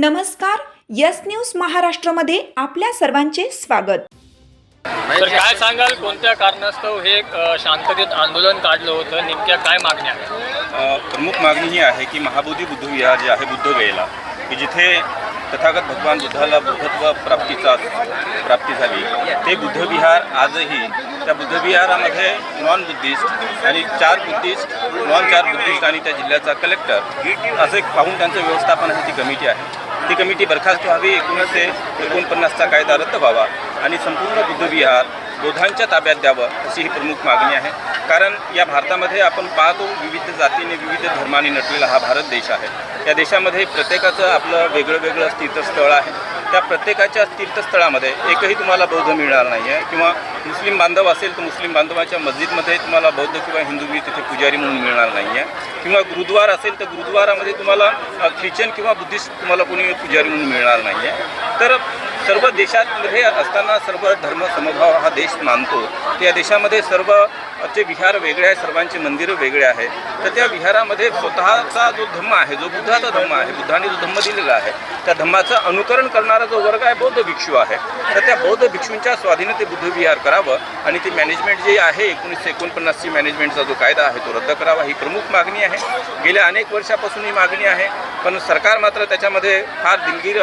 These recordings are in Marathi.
नमस्कार यस न्यूज महाराष्ट्रामध्ये आपल्या सर्वांचे स्वागत. तर काय सांगाल कोणत्या कारणास्तव हे शांततेत आंदोलन काढलं होतं? नेमक्या काय मागण्या प्रमुख मागणी ही आहे की महाबोधी बुद्ध विहार जे आहे बुद्धगयेला की जिथे तथागत भगवान बुद्धाला बुद्धत्व प्राप्तीचा प्राप्ती झाली ते बुद्ध विहार आजही त्या बुद्ध विहारामध्ये नॉन बुद्धिस्ट आणि चार बुद्धिस्ट नॉन चार बुद्धिस्ट आणि त्या जिल्ह्याचा कलेक्टर असं एक पाहून त्यांचं व्यवस्थापन ती कमिटी आहे. ती कमिटी बरखास्त व्हावी एकोणीसशे एकोणपन्नासचा कायदा रद्द व्हावा आणि संपूर्ण बुद्धविहार बौद्धांच्या ताब्यात द्यावं अशी ही प्रमुख मागणी आहे. कारण या भारतामध्ये आपण पाहतो विविध जातीने विविध धर्माने नटलेला हा भारत देश आहे. या देशामध्ये प्रत्येकाचं आपलं वेगळं वेगळं तीर्थस्थळ आहे. त्या प्रत्येकाच्या तीर्थस्थळामध्ये एकही तुम्हाला बौद्ध मिळणार नाही आहे किंवा मुस्लिम बांधव असेल तर मुस्लिम बांधवाच्या मस्जिदमध्ये तुम्हाला बौद्ध किंवा हिंदू बी तिथे पुजारी म्हणून मिळणार नाही आहे किंवा गुरुद्वार असेल तर गुरुद्वारामध्ये तुम्हाला ख्रिश्चन किंवा बुद्धिस्ट तुम्हाला कोणी पुजारी म्हणून मिळणार नाही आहे तर सर्व देशांमध्ये असताना सर्व धर्म समभाव हा देश मानतो. या देशामध्ये सर्व चे विहार वेगळे आहे सर्वांचे मंदिरं वेगळे आहेत. तर त्या विहारामध्ये स्वतःचा जो धम्म आहे जो बुद्धाचा धम्म आहे बुद्धाने जो धम्म दिलेला आहे त्या धम्माचं अनुकरण करणारा जो वर्ग आहे बौद्ध भिक्षू आहे. तर त्या बौद्ध भिक्षूंच्या स्वाधीन ते बुद्ध विहार करावं आणि ती मॅनेजमेंट जे आहे एकोणीसशे एकोणपन्नासची मॅनेजमेंटचा जो कायदा आहे तो रद्द करावा ही प्रमुख मागणी आहे. गेल्या अनेक वर्षापासून ही मागणी आहे. पण सरकार मात्र त्याच्यामध्ये फार दिलगीर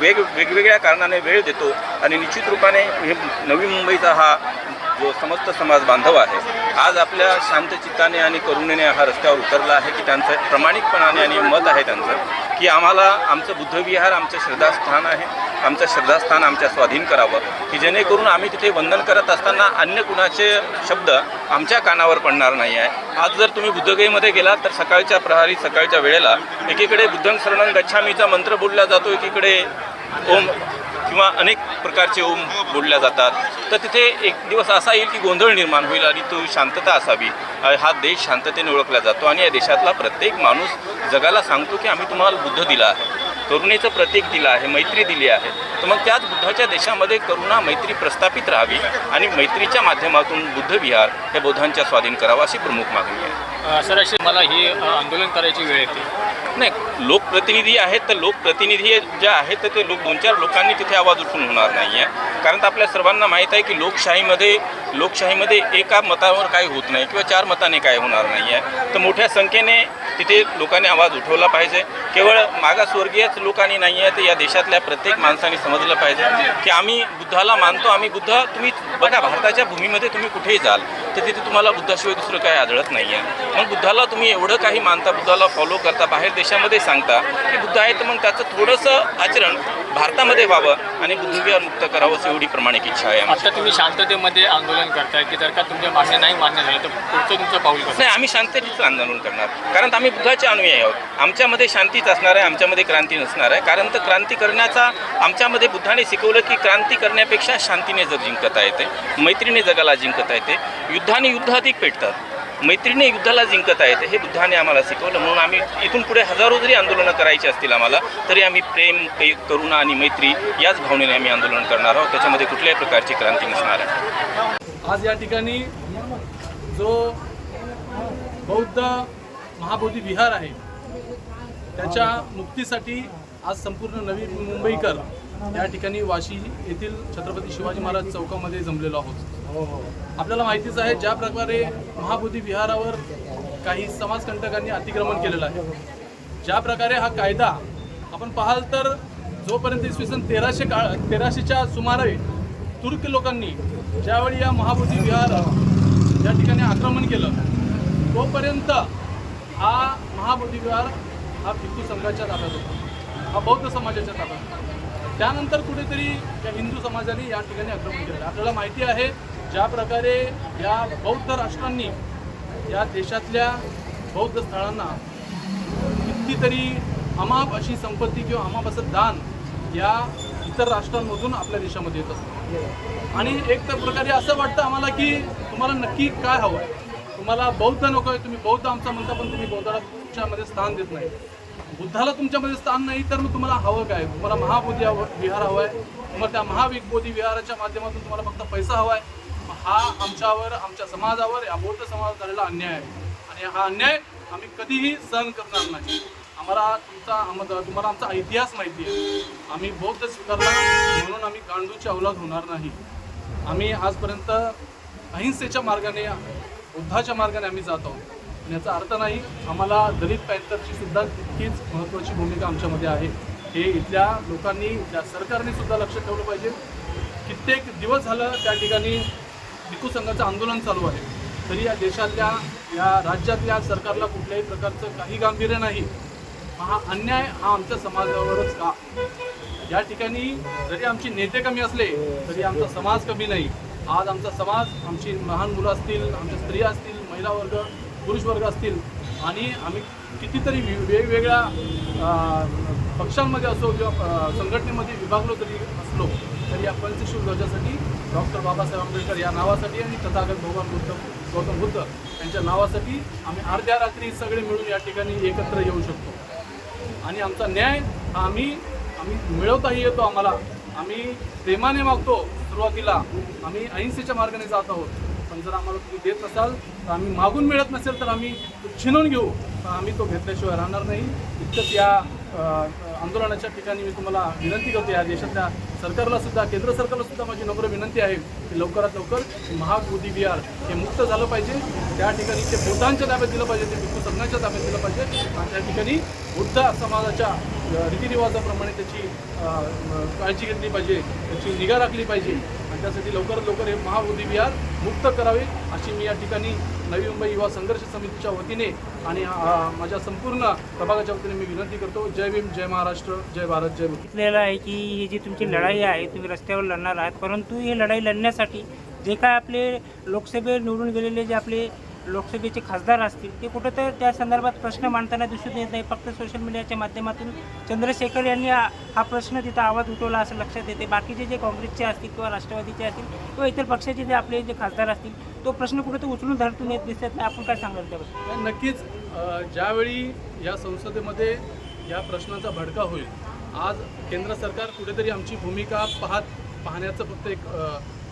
वेग वेगवेगळ्या कारणाने वेळ देतो आणि निश्चित रूपाने हे नवी मुंबईचा हा जो समस्त समाज बांधव आहे आज आपल्या शांतचित्ताने आणि करुणेने हा रस्त्यावर उतरला आहे की त्यांचं प्रामाणिकपणाने आणि मत आहे त्यांचं की आम्हाला आमचं बुद्धविहार आमचं श्रद्धास्थान आहे. आमचं श्रद्धास्थान आमच्या स्वाधीन करावं की जेणेकरून आम्ही तिथे वंदन करत असताना अन्य कुणाचे शब्द आमच्या कानावर पडणार नाही आहे. आज जर तुम्ही बुद्धगयीमध्ये गेलात तर सकाळच्या प्रहारी सकाळच्या वेळेला एकीकडे बुद्धं शरणं गच्छामीचा मंत्र बोलला जातो एकीकडे ओम किंवा अनेक प्रकारचे ओम बोलल्या जातात. तर तिथे एक दिवस असा येईल की गोंधळ निर्माण होईल आणि तो शांतता असावी. हा देश शांततेने ओळखला जातो आणि या देशातला प्रत्येक माणूस जगाला सांगतो की आम्ही तुम्हाला बुद्ध दिला आहे. करुणेचं प्रतीक दिलं आहे मैत्री दिली आहे. तर मग त्याच बुद्धाच्या देशामध्ये करुणा मैत्री प्रस्थापित राहावी आणि मैत्रीच्या माध्यमातून बुद्ध विहार हे बौद्धांच्या स्वाधीन करावं अशी प्रमुख मागणी आहे. अ, सर अशी मला ही आंदोलन करायची वेळ येते. नाही लोकप्रतिनिधी आहेत तर लोकप्रतिनिधी जे आहेत तर ते लोक दोन चार लोकांनी तिथे आवाज उठून होणार नाही आहे कारण तर आपल्या सर्वांना माहीत आहे की लोकशाहीमध्ये लोकशाहीमध्ये एका मतावर काही होत नाही किंवा चार मताने काय होणार नाही आहे तर मोठ्या संख्येने तिथे लोकांनी आवाज उठवला पाहिजे. केवळ मागासवर्गीयच लोकांनी नाही आहे तर या देशातल्या प्रत्येक माणसाने समजलं पाहिजे की आम्ही बुद्धाला मानतो. आम्ही बुद्ध तुम्ही बघा भारताच्या भूमीमध्ये तुम्ही कुठेही जाल तर तिथे तुम्हाला बुद्धाशिवाय दुसरं काही आढळत नाही आहे मग बुद्धाला तुम्ही एवढं काही मानता बुद्धाला फॉलो करता बाहेर देशामध्ये सांगता की बुद्ध आहे तर मग त्याचं थोडंसं आचरण भारतामध्ये व्हावं आणि बुद्धविहार मुक्त करावं असं एवढी प्रामाणिक इच्छा आहे. आता तुम्ही शांततेमध्ये आंदोलन करताय की जर का तुमच्या मागण्या नाही मान्य झाल्या तर पुढचं तुमचं पाऊल नाही आम्ही शांततेच आंदोलन करणार. कारण आम्ही बुद्धाचे अनुयायी आहोत. आमच्यामध्ये शांतीच असणार आहे आमच्यामध्ये क्रांती नसणार आहे. कारण तर क्रांती करण्याचा आमच्यामध्ये बुद्धाने शिकवलं की क्रांती करण्यापेक्षा शांतीने जग जिंकता येते मैत्रीने जगाला जिंकता येते. युद्धाने युद्ध अधिक पेटतात. मैत्रीने युद्धाला जिंकत आहेत हे बुद्धाने आम्हाला शिकवलं. म्हणून आम्ही इथून पुढे हजारो जरी आंदोलनं करायची असतील आम्हाला तरी आम्ही प्रेम करुणा आणि मैत्री याच भावनेने आम्ही आंदोलन करणार आहोत. त्याच्यामध्ये कुठल्याही प्रकारची क्रांती नसणार आहे. आज या ठिकाणी जो बौद्ध महाबोधी विहार आहे त्याच्या मुक्तीसाठी आज संपूर्ण नवी मुंबईकर या ठिकाणी वाशी येथील छत्रपती शिवाजी महाराज चौकामध्ये जमलेलो आहोत. आपल्याला माहितीच आहे ज्या प्रकारे महाबोधी विहारावर काही समाजकंटकांनी अतिक्रमण केलेलं आहे. ज्या प्रकारे हा कायदा आपण पाहाल तर जोपर्यंत इसवी सन तेराशे काळ तेराशेच्या सुमारे तुर्क लोकांनी ज्यावेळी या महाबोधी विहार या ठिकाणी आक्रमण केलं तोपर्यंत हा महाबोधी विहार हा भिक्खू संघाच्या ताब्यात होता. हा बौद्ध समाजाच्या ताब्यात होता. त्यानंतर कुठेतरी या हिंदू समाजाने या ठिकाणी आक्रमण केलं. आपल्याला माहिती आहे ज्या प्रकारे या बौद्ध राष्ट्रांनी या देशातल्या बौद्ध स्थळांना कितीतरी अमाप अशी संपत्ती किंवा अमाप असं दान या इतर राष्ट्रांमधून आपल्या देशामध्ये येत असतं. आणि एक तर प्रकारे असं वाटतं आम्हाला की तुम्हाला नक्की काय हवं आहे तुम्हाला बौद्ध नको आहे तुम्ही बौद्ध आमचा म्हणता पण तुम्ही बौद्धाला स्थान देत नाही. बुद्धाला तुमच्यामध्ये स्थान नाही तर मग तुम्हाला हवं काय? तुम्हाला महाबोधी विहार हवा आहे तुम्हाला त्या महाविकबोधी विहाराच्या माध्यमातून तुम्हाला फक्त पैसा हवा आहे हा आमच्यावर आमच्या समाजावर या बौद्ध समाजात झालेला अन्याय आहे. आणि हा अन्याय आम्ही कधीही सहन करणार नाही. आम्हाला तुमचा आम्हाला तुम्हाला आमचा इतिहास माहिती आहे. आम्ही बौद्ध स्वीकारला म्हणून आम्ही गांडूची अवलाद होणार नाही. आम्ही आजपर्यंत अहिंसेच्या मार्गाने बुद्धाच्या मार्गाने आम्ही जात आहोत. आणि याचा अर्थ नाही आम्हाला दलित पॅंथरची सुद्धा तितकीच महत्त्वाची भूमिका आमच्यामध्ये आहे. हे इथल्या लोकांनी इथल्या सरकारने सुद्धा लक्ष ठेवलं पाहिजे. कित्येक दिवस झालं त्या ठिकाणी भिकू संघाचं आंदोलन चालू आहे. तरी या देशातल्या या राज्यातल्या सरकारला कुठल्याही प्रकारचं काही गांभीर्य नाही. हा अन्याय हा आमच्या समाजावरच का? या ठिकाणी जरी आमची नेते कमी असले तरी आमचा समाज कमी नाही. आज आमचा समाज आमची लहान मुलं असतील आमच्या स्त्रिया असतील महिला वर्ग पुरुष वर्ग असतील आणि आम्ही कितीतरी वि- वेगवेगळ्या पक्षांमध्ये असो किंवा संघटनेमध्ये विभागलो तरी असलो तरी या पंचशील ध्वजासाठी डॉक्टर बाबासाहेब आंबेडकर या नावासाठी आणि तथागत भगवान बुद्ध गौतम बुद्ध यांच्या नावासाठी आम्ही अर्ध्या रात्री सगळे मिळून या ठिकाणी एकत्र येऊ शकतो. आणि आमचा न्याय हा आम्ही आम्ही मिळवताही येतो आम्हाला. आम्ही प्रेमाने मागतो सुरुवातीला. आम्ही अहिंसेच्या मार्गाने जात आहोत. पण जर आम्हाला तुम्ही देत नसाल तर आम्ही मागून मिळत नसेल तर आम्ही छिनून घेऊ. आम्ही तो घेतल्याशिवाय राहणार नाही. इतकंच या आंदोलनाच्या ठिकाणी मी तुम्हाला विनंती करतो या देशातल्या सरकारला सुद्धा केंद्र सरकारला सुद्धा माझी नम्र विनंती आहे की लवकरात लवकर महाबोधी विहार हे मुक्त झालं पाहिजे. त्या ठिकाणी ते बुद्धांच्या ताब्यात दिलं पाहिजे ते भिक्खू संघांच्या ताब्यात दिलं पाहिजे. आणि त्या ठिकाणी बुद्ध समाजाच्या रीतिरिवाजाप्रमाणे त्याची काळजी घेतली पाहिजे त्याची निगा राखली पाहिजे. आणि त्यासाठी लवकरात लवकर हे महाबोधी विहार मुक्त करावे अशी मी या ठिकाणी नवी मुंबई युवा संघर्ष समितीच्या वतीने आणि माझ्या संपूर्ण प्रभागाच्या वतीने मी विनंती करतो. जय भीम जय महाराष्ट्र जय भारत जय सांगितलेलं आहे की ही जी तुमची लढाई आहे तुम्ही रस्त्यावर लढणार आहात. परंतु ही लढाई लढण्यासाठी जे काय आपले लोकसभेत निवडून गेलेले जे आपले लोकसभेचे खासदार असतील ते कुठं तर त्या संदर्भात प्रश्न मांडताना दिसून येत नाही. फक्त सोशल मीडियाच्या माध्यमातून चंद्रशेखर यांनी हा प्रश्न तिथं आवाज उठवला असं लक्षात येते. बाकीचे जे काँग्रेसचे असतील किंवा राष्ट्रवादीचे असतील किंवा इतर पक्षाचे जे आपले जे खासदार असतील तो प्रश्न कुठं तर उचलून धरतून येत दिसत नाही. आपण काय सांगाल त्याबद्दल? नक्कीच ज्यावेळी या संसदेमध्ये या प्रश्नाचा भडका होईल. आज केंद्र सरकार कुठेतरी आमची भूमिका पाहत पाहण्याचं फक्त एक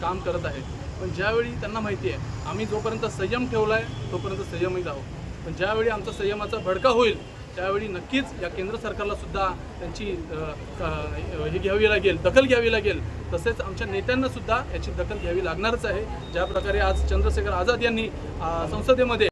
काम करत आहे. पण ज्यावेळी त्यांना माहिती आहे आम्ही जोपर्यंत संयम ठेवला आहे तोपर्यंत संयमही आहोत पण ज्यावेळी आमचा संयमाचा भडका होईल त्यावेळी नक्कीच या केंद्र सरकारला सुद्धा त्यांची हे घ्यावी लागेल दखल घ्यावी लागेल. तसेच आमच्या नेत्यांना सुद्धा याची दखल घ्यावी लागणारच आहे. ज्या प्रकारे आज चंद्रशेखर आझाद यांनी संसदेमध्ये